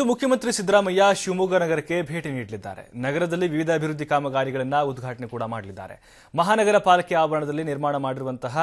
ಇಂದು ಮುಖ್ಯಮಂತ್ರಿ ಸಿದ್ದರಾಮಯ್ಯ ಶಿವಮೊಗ್ಗ ನಗರಕ್ಕೆ ಭೇಟಿ ನೀಡಲಿದ್ದಾರೆ. ನಗರದಲ್ಲಿ ವಿವಿಧ ಅಭಿವೃದ್ಧಿ ಕಾಮಗಾರಿಗಳನ್ನ ಉದ್ಘಾಟನೆ ಕೂಡ ಮಾಡಲಿದ್ದಾರೆ. ಮಹಾನಗರ ಪಾಲಿಕೆ ಆವರಣದಲ್ಲಿ ನಿರ್ಮಾಣ ಮಾಡಿರುವಂತಹ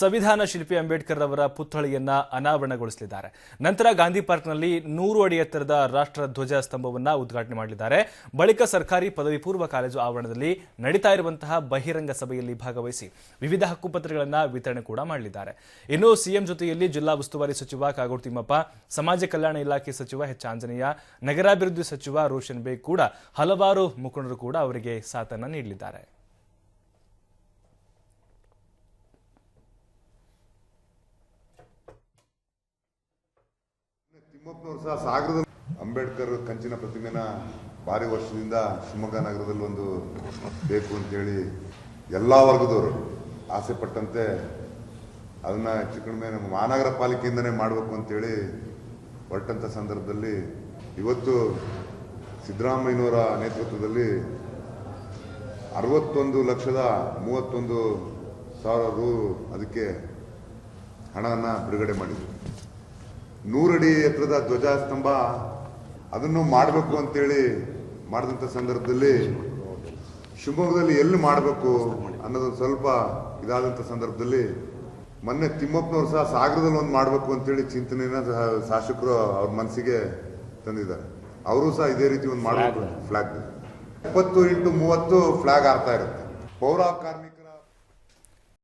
ಸಂವಿಧಾನ ಶಿಲ್ಪಿ ಅಂಬೇಡ್ಕರ್ ಅವರ ಪುತ್ಥಳಿಯನ್ನ ಅನಾವರಣಗೊಳಿಸಲಿದ್ದಾರೆ. ನಂತರ ಗಾಂಧಿ ಪಾರ್ಕ್ನಲ್ಲಿ ನೂರು ಅಡಿ ಎತ್ತರದ ರಾಷ್ಟ್ರ ಧ್ವಜ ಸ್ತಂಭವನ್ನ ಉದ್ಘಾಟನೆ ಮಾಡಲಿದ್ದಾರೆ. ಬಳಿಕ ಸರ್ಕಾರಿ ಪದವಿ ಪೂರ್ವ ಕಾಲೇಜು ಆವರಣದಲ್ಲಿ ನಡೀತಾ ಇರುವಂತಹ ಬಹಿರಂಗ ಸಭೆಯಲ್ಲಿ ಭಾಗವಹಿಸಿ ವಿವಿಧ ಹಕ್ಕುಪತ್ರಗಳನ್ನು ವಿತರಣೆ ಕೂಡ ಮಾಡಲಿದ್ದಾರೆ. ಇನ್ನು ಸಿಎಂ ಜೊತೆಯಲ್ಲಿ ಜಿಲ್ಲಾ ಉಸ್ತುವಾರಿ ಸಚಿವ ಕಾಗೋಡು ತಿಮ್ಮಪ್ಪ, ಸಮಾಜ ಕಲ್ಯಾಣ ಇಲಾಖೆ ಸಚಿವ ಎಚ್. ಆಂಜನೇಯ ನಗರಾಭಿವೃದ್ಧಿ ಸಚಿವ ರೋಷನ್ ಬೇಗ್ ಕೂಡ ಹಲವಾರು ಮುಖಂಡರು ಕೂಡ ಅವರಿಗೆ ಸಾಥನ್ನ ನೀಡಲಿದ್ದಾರೆ. ಅಂಬೇಡ್ಕರ್ ಕಂಚಿನ ಪ್ರತಿಮೆನ ಭಾರಿ ವರ್ಷದಿಂದ ಶಿವಮೊಗ್ಗ ನಗರದಲ್ಲಿ ಒಂದು ಬೇಕು ಅಂತೇಳಿ ಎಲ್ಲ ವರ್ಗದವರು ಆಸೆ ಪಟ್ಟಂತೆ ಅದನ್ನ ಹೆಚ್ಚು ಕಡಿಮೆ ನಮ್ಮ ಮಹಾನಗರ ಪಾಲಿಕೆಯಿಂದನೇ ಮಾಡಬೇಕು ಅಂತೇಳಿ ಹೊರಟಂಥ ಸಂದರ್ಭದಲ್ಲಿ ಇವತ್ತು ಸಿದ್ದರಾಮಯ್ಯನವರ ನೇತೃತ್ವದಲ್ಲಿ ಅರವತ್ತೊಂದು ಲಕ್ಷದ ಮೂವತ್ತೊಂದು ಸಾವಿರ ರು ಅದಕ್ಕೆ ಹಣವನ್ನು ಬಿಡುಗಡೆ ಮಾಡಿದರು. ನೂರಡಿ ಎತ್ತರದ ಧ್ವಜಸ್ತಂಭ ಅದನ್ನು ಮಾಡಬೇಕು ಅಂತೇಳಿ ಮಾಡಿದಂಥ ಸಂದರ್ಭದಲ್ಲಿ ಶಿವಮೊಗ್ಗದಲ್ಲಿ ಎಲ್ಲಿ ಮಾಡಬೇಕು ಅನ್ನೋದೊಂದು ಸ್ವಲ್ಪ ಇದಾದಂಥ ಸಂದರ್ಭದಲ್ಲಿ ಮೊನ್ನೆ ತಿಮ್ಮಪ್ಪನವರು ಸಹ ಸಾಗರದಲ್ಲಿ ಒಂದು ಮಾಡಬೇಕು ಅಂತೇಳಿ ಚಿಂತನೆಯನ್ನು ಶಾಸಕರು ಅವ್ರ ಮನಸ್ಸಿಗೆ ತಂದಿದ್ದಾರೆ. ಅವರು ಸಹ ಇದೇ ರೀತಿ ಒಂದು ಮಾಡಬೇಕು. ಫ್ಲಾಗ್ ಇಪ್ಪತ್ತು ಇಂಟು ಮೂವತ್ತು ಫ್ಲಾಗ್ ಆಗ್ತಾ ಇರುತ್ತೆ. ಪೌರ ಕಾರ್ಮಿಕ